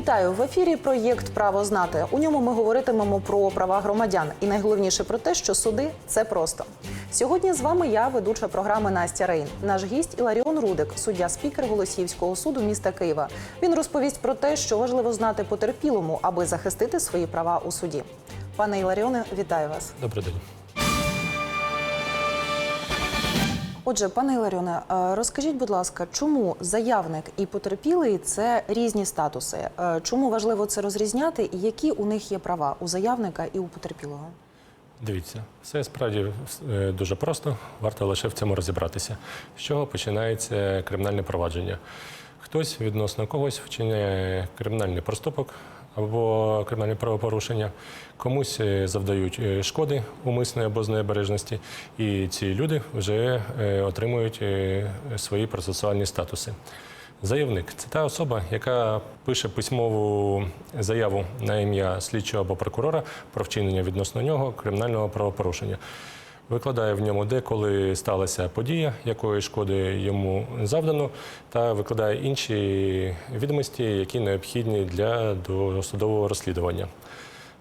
Вітаю в ефірі. Проєкт Право знати. У ньому ми говоритимемо про права громадян і найголовніше про те, що суди це просто. Сьогодні з вами я, ведуча програми Настя Рейн. Наш гість Іларіон Рудик, суддя спікер Голосіївського суду міста Києва. Він розповість про те, що важливо знати потерпілому, аби захистити свої права у суді. Пане Іларіоне, вітаю вас. Добрий день. Отже, пане Іларіоне, е, розкажіть, будь ласка, чому заявник і потерпілий це різні статуси? Е, Чому важливо це розрізняти, і які у них є права у заявника і у потерпілого? Дивіться, все справді е, дуже просто. Варто лише в цьому розібратися. З чого починається кримінальне провадження? Хтось відносно когось вчиняє кримінальний проступок або кримінальне правопорушення, комусь е, завдають е, шкоди умисної або з необережності, і ці люди вже е, отримують свої процесуальні статуси. Заявник це та особа, яка пише письмову заяву на ім'я слідчого або прокурора про вчинення відносно нього кримінального правопорушення. Викладає в ньому, де коли сталася подія, якої шкоди йому завдано, та викладає інші відомості, які необхідні для досудового розслідування.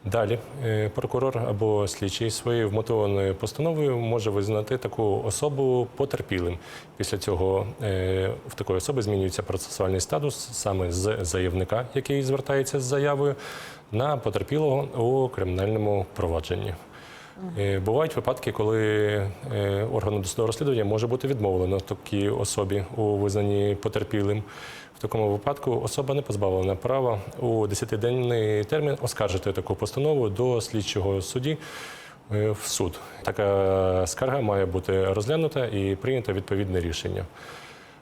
Далі е, прокурор або слідчий своєю вмотивованою постановою може визнати таку особу потерпілим. Після цього е, в такої особи змінюється процесуальний статус саме з заявника, який звертається з заявою, на потерпілого у кримінальному провадженні. Е, Бувають випадки, коли е, органу досудового розслідування може бути відмовлено такій особі у визнанні потерпілим. В такому випадку особа не позбавлена права у 10-денний термін оскаржити таку постанову до слідчого судді е, в суд. Така скарга має бути розглянута і прийнято відповідне рішення.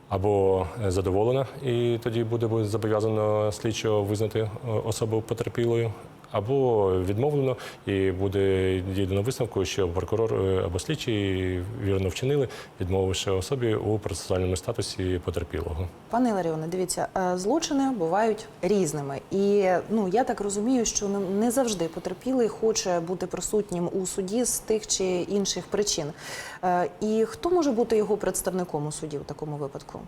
Або задоволена, і тоді буде зобов'язано слідчого визнати особу потерпілою, або відмовлено, і буде дійдено висновку, що прокурор е, або слідчий вірно вчинили, відмовивши особі у процесуальному статусі потерпілого. Пане Іларіоне, дивіться, е, злочини бувають різними, і ну я так розумію, що не завжди потерпілий хоче бути присутнім у суді з тих чи інших причин. Е, І хто може бути його представником у суді в такому випадку?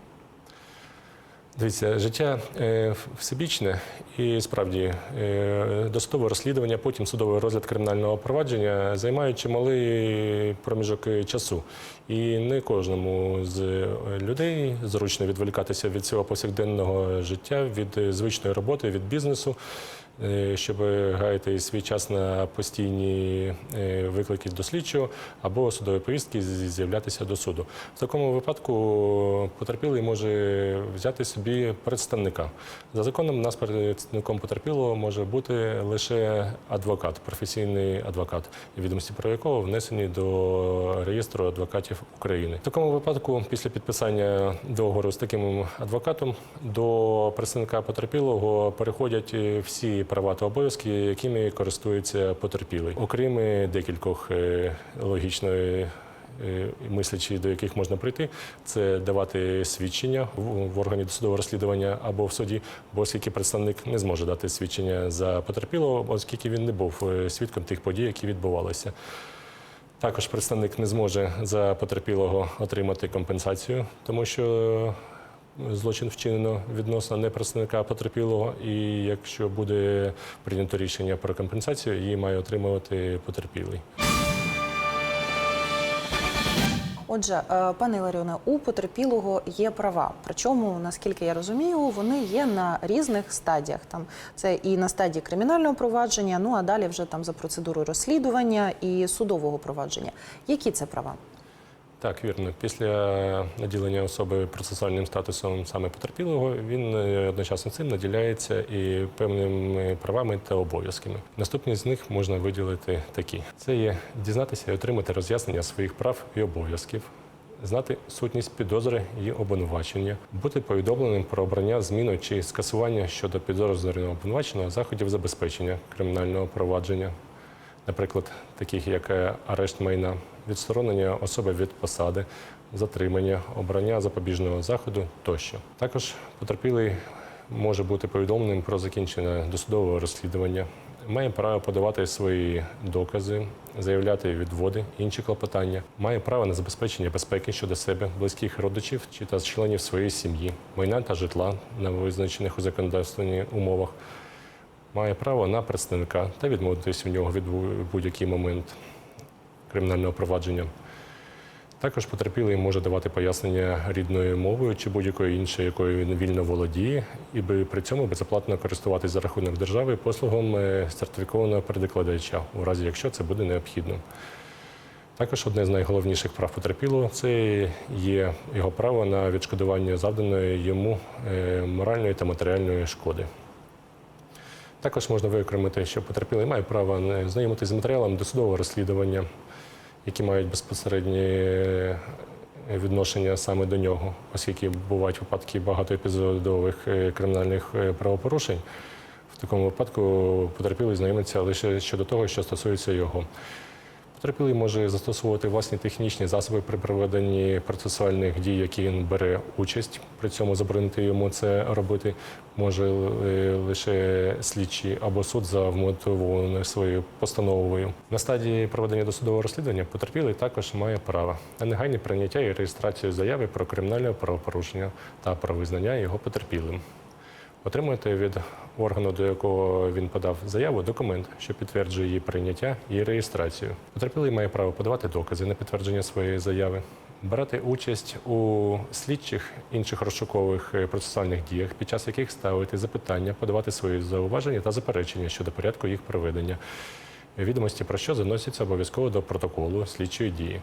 Дивіться, життя е, всебічне і справді е, досудове розслідування, потім судовий розгляд кримінального провадження займають чималий проміжок часу. І не кожному з е, людей зручно відволікатися від цього повсякденного життя, від звичної роботи, від бізнесу. Е, Щоб гаяти свій час на постійні е, виклики до слідчого або судові повістки з'являтися до суду. В такому випадку потерпілий може взяти собі представника. За законом, нас представником потерпілого може бути лише адвокат, професійний адвокат, відомості про якого внесені до реєстру адвокатів України. В такому випадку, після підписання договору з таким адвокатом, до представника потерпілого переходять е, всі права та обов'язки, якими користується потерпілий, окрім е, декількох е, логічної е, мислячі, до яких можна прийти, це давати свідчення в, органі досудового розслідування або в суді, бо оскільки представник не зможе дати свідчення за потерпілого, оскільки він не був свідком тих подій, які відбувалися. Також представник не зможе за потерпілого отримати компенсацію, тому що злочин вчинено відносно не представника потерпілого, і якщо буде прийнято рішення про компенсацію, її має отримувати потерпілий. Отже, е, пане Іларіоне, у потерпілого є права. Причому, наскільки я розумію, вони є на різних стадіях. Там це і на стадії кримінального провадження, ну а далі вже там за процедурою розслідування і судового провадження. Які це права? Так, вірно. Після наділення особи процесуальним статусом саме потерпілого, він е, одночасно цим наділяється і певними правами та обов'язками. Наступні з них можна виділити такі: це є дізнатися і отримати роз'яснення своїх прав і обов'язків. Знати сутність підозри і обвинувачення, бути повідомленим про обрання зміну чи скасування щодо підозрюваного обвинуваченого заходів забезпечення кримінального провадження, наприклад, таких як е, арешт майна, відсторонення особи від посади, затримання, обрання запобіжного заходу тощо. Також потерпілий може бути повідомленим про закінчення досудового розслідування, має право подавати свої докази, заявляти відводи, інші клопотання, має право на забезпечення безпеки щодо себе, близьких родичів чи та членів своєї сім'ї, майна та житла на визначених у законодавстві умовах, має право на представника та відмовитись від нього від будь-який момент кримінального провадження. Також потерпілий може давати пояснення рідною мовою чи будь-якою іншою, якою він вільно володіє, і при цьому безоплатно користуватись за рахунок держави послугом е, сертифікованого перекладача, у разі якщо це буде необхідно. Також одне з найголовніших прав потерпілого це є його право на відшкодування завданої йому е, моральної та матеріальної шкоди. Також можна виокремити, що потерпілий має право не знайомитися з матеріалом досудового розслідування, які мають безпосереднє е, відношення саме до нього, оскільки бувають випадки багатоепізодових е, кримінальних е, правопорушень. В такому випадку потерпілий знайомиться лише щодо того, що стосується його. Потерпілий може застосовувати власні технічні засоби при проведенні процесуальних дій, які він бере участь. При цьому заборонити йому це робити може лише слідчий або суд за вмотивованою своєю постановою. На стадії проведення досудового розслідування потерпілий також має право на негайне прийняття і реєстрацію заяви про кримінальне правопорушення та про визнання його потерпілим. Отримуєте від органу, до якого він подав заяву, документ, що підтверджує її прийняття і реєстрацію. Потерпілий має право подавати докази на підтвердження своєї заяви, брати участь у слідчих інших розшукових е, процесуальних діях, під час яких ставити запитання, подавати свої зауваження та заперечення щодо порядку їх проведення. Відомості про що заносяться обов'язково до протоколу слідчої дії.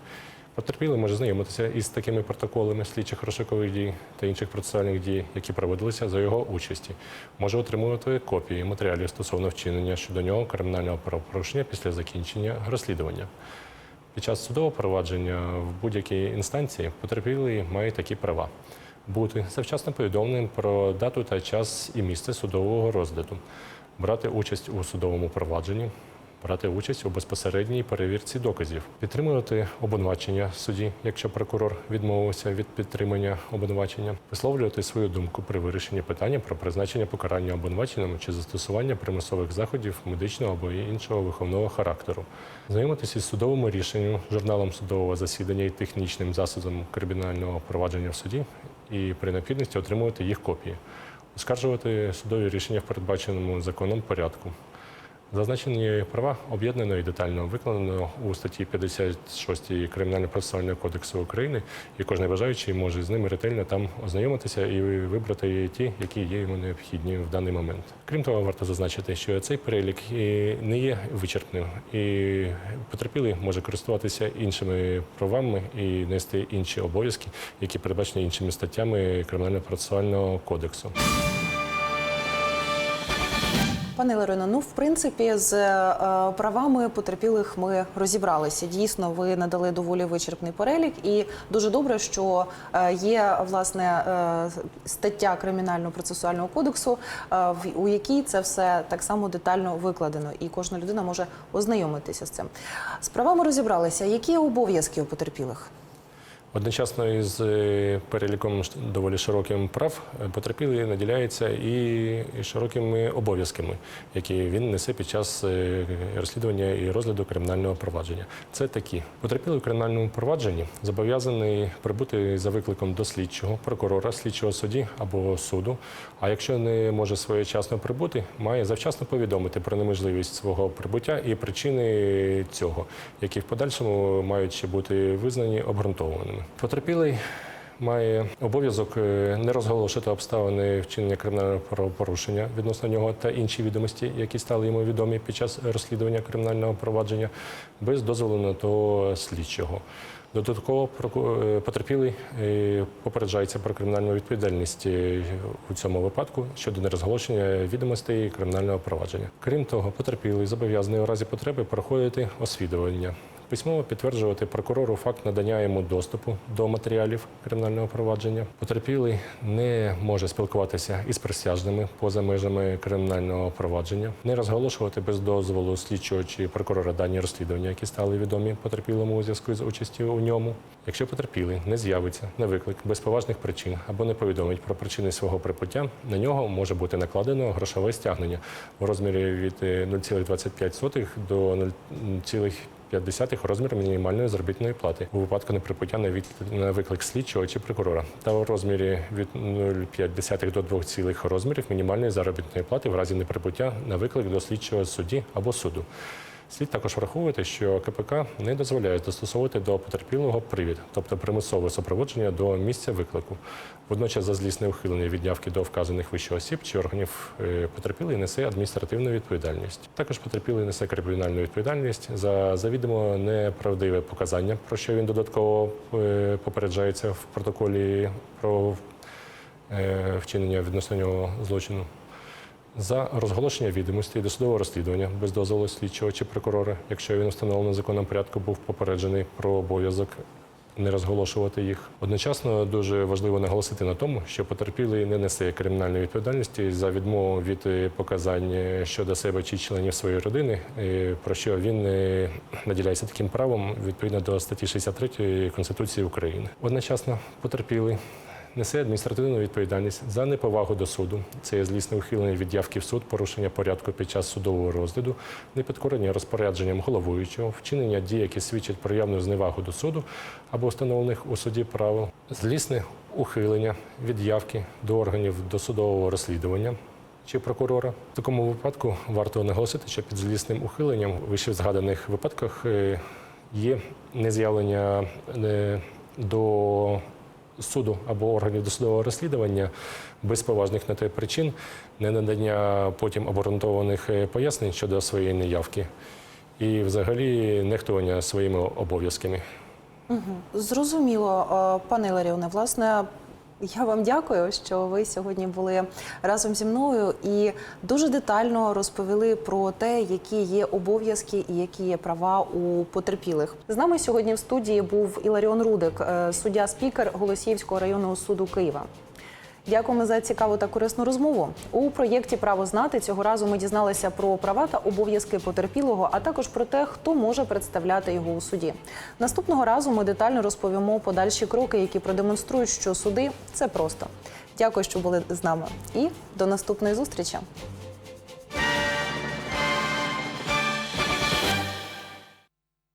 Потерпілий може знайомитися із такими протоколами слідчих розшукових дій та інших процесуальних дій, які проводилися за його участі. Може отримувати копії матеріалів стосовно вчинення щодо нього кримінального правопорушення після закінчення розслідування. Під час судового провадження в будь-якій інстанції потерпілий має такі права: бути завчасно повідомленим про дату та час і місце судового розгляду, брати участь у судовому провадженні, брати участь у безпосередній перевірці доказів, підтримувати обвинувачення в суді, якщо прокурор відмовився від підтримання обвинувачення, висловлювати свою думку при вирішенні питання про призначення покарання обвинуваченому чи застосування примусових заходів медичного або іншого виховного характеру, знайомитися із судовим рішенням, журналом судового засідання і технічним засобом кримінального провадження в суді, і при необхідності отримувати їх копії, оскаржувати судові рішення в передбаченому законом порядку. Зазначені права об'єднано і детально викладено у статті 56 Кримінально-процесуального кодексу України, і кожен бажаючий може з ними ретельно там ознайомитися і вибрати ті, які є йому необхідні в даний момент. Крім того, варто зазначити, що цей перелік не є вичерпним, і потерпілий може користуватися іншими правами і нести інші обов'язки, які передбачені іншими статтями Кримінально-процесуального кодексу. Пане Ларино, ну в принципі, з е, правами потерпілих ми розібралися. Дійсно, ви надали доволі вичерпний перелік, і дуже добре, що е, є власне е, стаття кримінального процесуального кодексу, в- у якій це все так само детально викладено, і кожна людина може ознайомитися з цим. З правами розібралися. Які обов'язки у потерпілих? Одночасно із е, переліком доволі широким прав е, потерпілий наділяється і широкими обов'язками, які він несе під час е, розслідування і розгляду кримінального провадження. Це такі потерпілий у кримінальному провадженні зобов'язаний прибути за викликом до слідчого, прокурора, слідчого судді або суду. А якщо не може своєчасно прибути, має завчасно повідомити про неможливість свого прибуття і причини цього, які в подальшому мають ще бути визнані обґрунтованими. Потерпілий має обов'язок е, не розголошувати обставини вчинення кримінального правопорушення відносно нього та інші відомості, які стали йому відомі під час розслідування кримінального провадження, без дозволу на того слідчого. Додатково е, потерпілий е, попереджається про кримінальну відповідальність у цьому випадку щодо нерозголошення відомостей кримінального провадження. Крім того, потерпілий зобов'язаний у разі потреби проходити освідування Письмово підтверджувати прокурору факт надання йому доступу до матеріалів кримінального провадження. Потерпілий не може спілкуватися із присяжними поза межами кримінального провадження, не розголошувати без дозволу слідчого чи прокурора дані розслідування, які стали відомі потерпілому у зв'язку з участю у ньому. Якщо потерпілий не з'явиться на виклик без поважних причин або не повідомить про причини свого припуття, на нього може бути накладено грошове стягнення у розмірі від е, 0,25 до 0,5 розміру мінімальної заробітної плати у випадку неприпуття на, на виклик слідчого чи прокурора та у розмірі від 0,5 до 2 цілих розмірів мінімальної заробітної плати в разі неприбуття на виклик до слідчого судді або суду. Слід також враховувати, що КПК не дозволяє застосовувати до потерпілого привід, тобто примусове супроводження до місця виклику. Водночас за злісне ухилення від явки до вказаних вище осіб чи органів е, потерпілий несе адміністративну відповідальність. Також потерпілий несе кримінальну відповідальність за завідомо неправдиве показання, про що він додатково е, попереджається в протоколі про е, вчинення відносно нього злочину. За розголошення відомостей досудового розслідування без дозволу слідчого чи прокурора, якщо він встановлений законом порядку, був попереджений про обов'язок не розголошувати їх. Одночасно дуже важливо наголосити на тому, що потерпілий не несе кримінальної відповідальності за відмову від е, показань е, щодо себе чи членів своєї родини, е, про що він наділяється таким правом відповідно до статті 63 Конституції України. Одночасно потерпілий несе адміністративну відповідальність за неповагу до суду. Це є злісне ухилення від явки в суд, порушення порядку під час судового розгляду, непідкорення розпорядженням головуючого, вчинення дій, які свідчать про явну зневагу до суду або встановлених у суді правил, злісне ухилення від явки до органів досудового розслідування. Чи прокурора в такому випадку варто наголосити, що під злісним ухиленням в вище згаданих випадках е, є нез'явлення е, до суду або органів досудового розслідування без поважних на те причин, не надання потім обґрунтованих е, пояснень щодо своєї неявки і взагалі нехтування своїми обов'язками. Зрозуміло, Е, пане Ларіоне, власне. Я вам дякую, що ви сьогодні були разом зі мною і дуже детально розповіли про те, які є обов'язки і які є права у потерпілих. З нами сьогодні в студії був Іларіон Рудик, е, суддя-спікер Голосіївського районного суду Києва. Дякуємо за цікаву та корисну розмову. У проєкті Право знати цього разу ми дізналися про права та обов'язки потерпілого, а також про те, хто може представляти його у суді. Наступного разу ми детально розповімо подальші кроки, які продемонструють, що суди це просто. Дякую, що були з нами, і до наступної зустрічі.